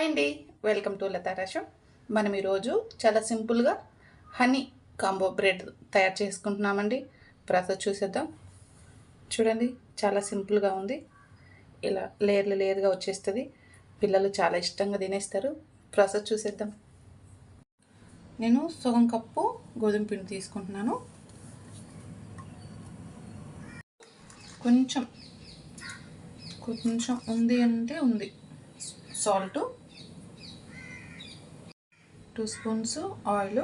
Hi అండి. Welcome to లతారాశం మనం ఈరోజు చాలా సింపుల్గా హనీ కాంబో బ్రెడ్ తయారు చేసుకుంటున్నామండి. ప్రాసెస్ చూసేద్దాం. చూడండి చాలా సింపుల్గా ఉంది. ఇలా లేయర్లు లేయర్గా వచ్చేస్తుంది. పిల్లలు చాలా ఇష్టంగా తినేస్తారు. ప్రాసెస్ చూసేద్దాం. నేను సగం కప్పు గోధుమ పిండి తీసుకుంటున్నాను. కొంచెం కొంచెం ఉంది అంటే ఉంది. Salt two spoons oil.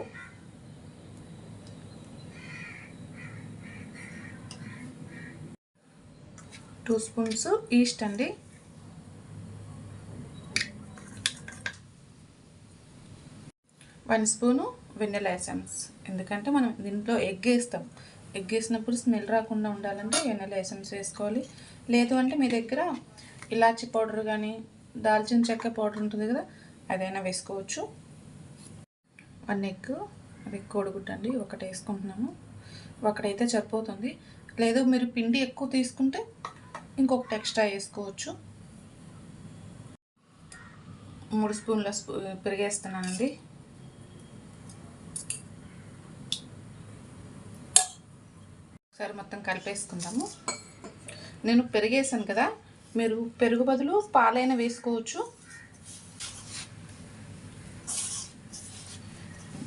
Two spoons yeast అండి. One spoon vanilla essence. ఎందుకంటే మనం దీంట్లో ఎగ్ వేస్తాం. ఎగ్ వేసినప్పుడు స్మెల్ రాకుండా ఉండాలంటే వెన్నెల ఎసెన్స్ వేసుకోవాలి. లేదు అంటే మీ దగ్గర ఇలాచి పౌడర్ కానీ దాల్చిన చెక్క పౌడర్ ఉంటుంది కదా అదైనా వేసుకోవచ్చు. వన్ ఎగ్ అది కోడిగుడ్డు అండి ఒకటి వేసుకుంటున్నాము. ఒకటైతే సరిపోతుంది. లేదు మీరు పిండి ఎక్కువ తీసుకుంటే ఇంకొకటి ఎక్స్ట్రా వేసుకోవచ్చు. మూడు స్పూన్ల స్పూ పెరిగేస్తున్నానండి. ఒకసారి మొత్తం కలిపేసుకుందాము. నేను పెరిగేసాను కదా మీరు పెరుగు బదులు పాలైన వేసుకోవచ్చు.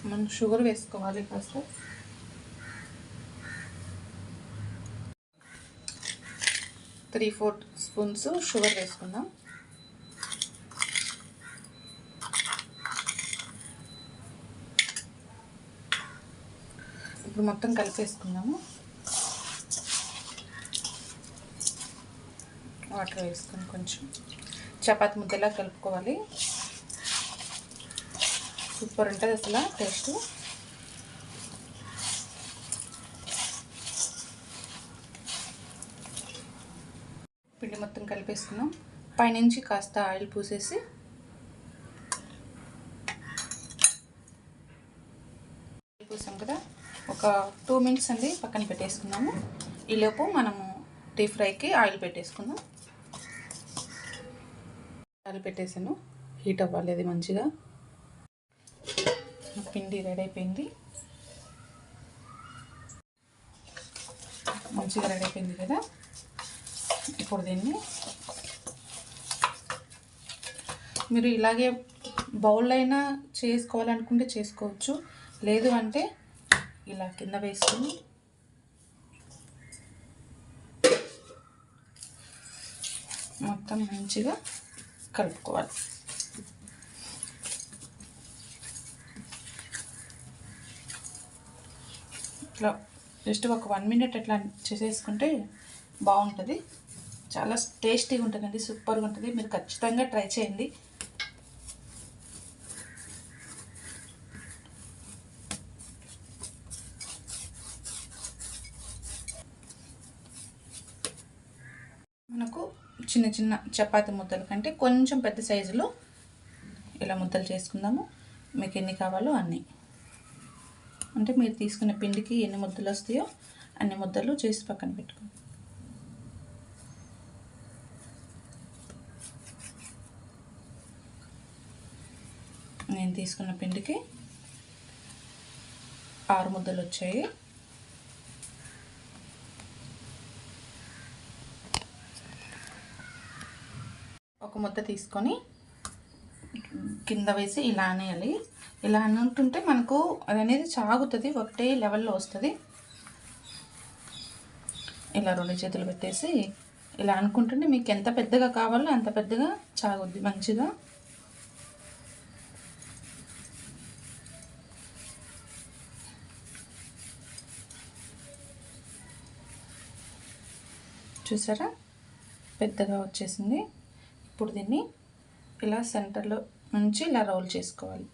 మనం షుగర్ వేసుకోవాలి కాస్త త్రీ ఫోర్ స్పూన్స్ షుగర్ వేసుకుందాం. ఇప్పుడు మొత్తం కలిపేసుకుందాము. వాటర్ వేసుకొని కొంచెం చపాతి ముద్దలా కలుపుకోవాలి. సూపర్ ఉంటుంది అసలు టేస్ట్. పిండి మొత్తం కలిపేసుకున్నాం. పైనుంచి కాస్త ఆయిల్ పూసేసి పూసాం కదా. ఒక టూ మినిట్స్ అండి పక్కన పెట్టేసుకున్నాము. ఈలోపు మనము డీప్ ఫ్రైకి ఆయిల్ పెట్టేసుకుందాం ఆయిల్ పెట్టేసాను. హీట్ అవ్వాలి అది మంచిగా. పిండి రెడీ అయిపోయింది. మంచిగా రెడీ అయిపోయింది కదా? ఇప్పుడు దీన్ని మీరు ఇలాగే బౌల్ అయినా చేసుకోవాలనుకుంటే చేసుకోవచ్చు. లేదు అంటే ఇలా కింద వేసుకుని మొత్తం మంచిగా కలుపుకోవాలి. ఇట్లా జస్ట్ ఒక వన్ మినిట్ అట్లా చేసేసుకుంటే బాగుంటుంది. చాలా టేస్టీగా ఉంటుందండి సూపర్గా ఉంటుంది. మీరు ఖచ్చితంగా ట్రై చేయండి. మనకు చిన్న చిన్న చపాతి ముద్దల కంటే కొంచెం పెద్ద సైజులో ఇలా ముద్దలు చేసుకుందాము. మీకు ఎన్ని కావాలో అన్నీ. అంటే మీరు తీసుకున్న పిండికి ఎన్ని ముద్దలు వస్తాయో అన్ని ముద్దలు చేసి పక్కన పెట్టుకోండి నేను తీసుకున్న పిండికి ఆరు ముద్దలు వచ్చాయి. ఒక ముద్ద తీసుకొని కింద వేసి ఇలా అనేయాలి. ఇలా అనుంటుంటే మనకు అది అనేది చాగుతుంది ఒకటే లెవెల్లో వస్తుంది. ఇలా రెండు చేతులు పెట్టేసి ఇలా అనుకుంటుంటే మీకు ఎంత పెద్దగా కావాలో అంత పెద్దగా చాగుద్ది మంచిగా. చూసారా? పెద్దగా వచ్చేసింది. ఇప్పుడు దీన్ని ఇలా సెంటర్లో నుంచి ఇలా రోల్ చేసుకోవాలి.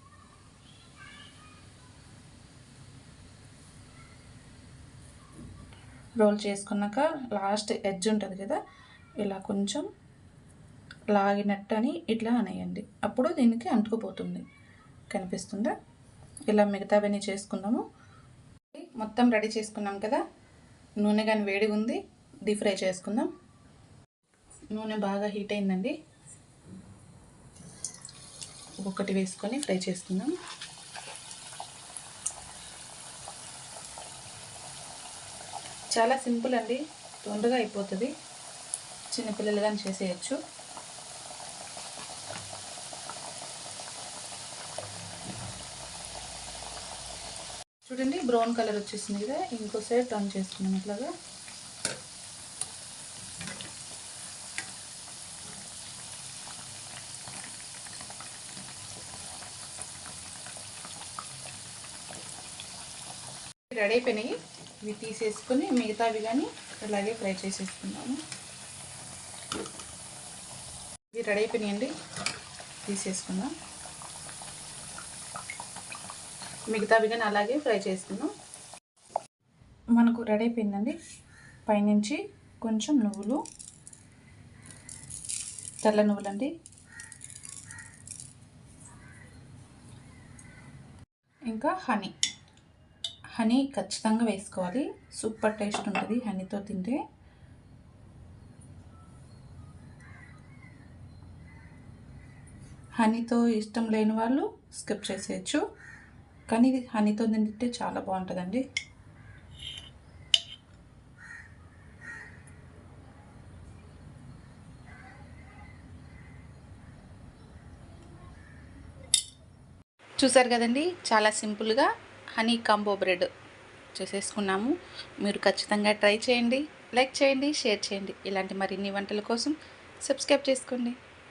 రోల్ చేసుకున్నాక లాస్ట్ ఎడ్జ్ ఉంటుంది కదా ఇలా కొంచెం లాగినట్టు అని ఇట్లా అనేయండి. అప్పుడు దీనికి అంటుకుపోతుంది. కనిపిస్తుందా? ఇలా మిగతావన్నీ చేసుకున్నాము. మొత్తం రెడీ చేసుకున్నాం కదా. నూనె కానీ వేడిగా ఉంది. డీప్ ఫ్రై చేసుకుందాం. నూనె బాగా హీట్ అయిందండి. ఒక్కొక్కటి వేసుకొని ఫ్రై చేసుకుందాం. చాలా సింపుల్ అండి. తొందరగా అయిపోతుంది. చిన్నపిల్లలు కానీ చేసేయచ్చు. చూడండి బ్రౌన్ కలర్ వచ్చేసింది కదా. ఇంకో సైడ్ టర్న్ చేసుకున్నాం ఇట్లాగా రెడీ అయిపోయినాయి ఇవి తీసేసుకుని మిగతావి కానీ అలాగే ఫ్రై చేసేసుకుందాము. ఇవి రెడీ అయిపోయినాయండి. తీసేసుకుందాం. మిగతావి కానీ అలాగే ఫ్రై చేసుకుందాం. మనకు రెడీ అయిపోయిందండి. పైనుంచి కొంచెం నువ్వులు తెల్ల నువ్వులండి. ఇంకా హనీ. హనీ ఖచ్చితంగా వేసుకోవాలి. సూపర్ టేస్ట్ ఉంటుంది హనీతో తింటే. హనీతో ఇష్టం లేని వాళ్ళు స్కిప్ చేసేయచ్చు. కానీ ఇది హనీతో తింటే చాలా బాగుంటుందండి. చూసారు కదండి? చాలా సింపుల్గా హనీ కాంబో బ్రెడ్ చేసేసుకున్నాము. మీరు ఖచ్చితంగా ట్రై చేయండి లైక్ చేయండి షేర్ చేయండి. ఇలాంటి మరిన్ని వంటల కోసం సబ్స్క్రైబ్ చేసుకోండి.